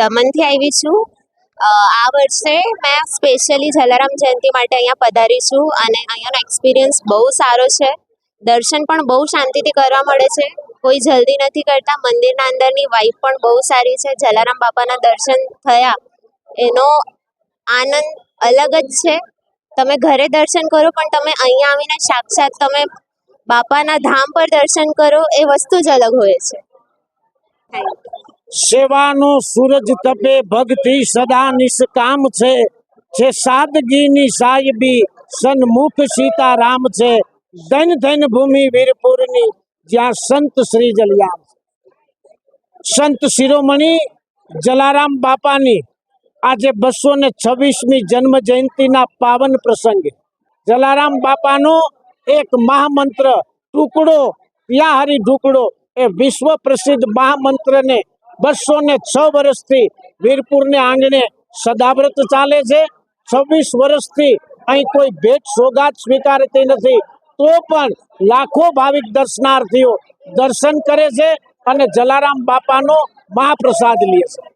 દમણથી આવી છું. આ વર્ષે મેં સ્પેશિયલી જલારામ જયંતિ માટે અહીંયા પધારી છું અને અહીંયાનો એક્સપિરિયન્સ બહુ સારો છે. દર્શન પણ બહુ શાંતિથી કરવા મળે છે. કોઈ જલ્દી નથી કરતા. મંદિરના અંદરની વાઇફ પણ બહુ સારી છે. જલારામ બાપાના દર્શન થયા એનો આનંદ અલગ જ છે. તમે ઘરે દર્શન કરો પણ તમે અહીંયા આવીને સાક્ષાત તમે બાપાના ધામ પર દર્શન કરો એ વસ્તુ જ અલગ હોય છે. થેન્ક યુ સેવાનો સૂરજ તપે ભક્તિ સદા નિષ્કામ છે છે સાદગીની સાહેબી સન્મુખ સીતારામ છે. ધન ધન ભૂમિ વીરપુરની જ્યાં સંત શ્રી જલિયામ સંત શિરોમણી જલારામ બાપાની આજે બસો ને છવ્વીસમી જન્મ જયંતિના પાવન પ્રસંગે જલારામ બાપાનો એક મહામંત્ર, ટુકડો યા હરી ઢુકડો એ વિશ્વ પ્રસિદ્ધ મહામંત્રને બસો ને છ વર્ષથી વીરપુરને આંગણે સદાવ્રત ચાલે છે. છવ્વીસ વર્ષથી અહીં કોઈ ભેટ સોગાત સ્વીકારતી નથી. તો પણ લાખો ભાવિક દર્શનાર્થીઓ દર્શન કરે છે અને જલારામ બાપાનો મહાપ્રસાદ લે છે.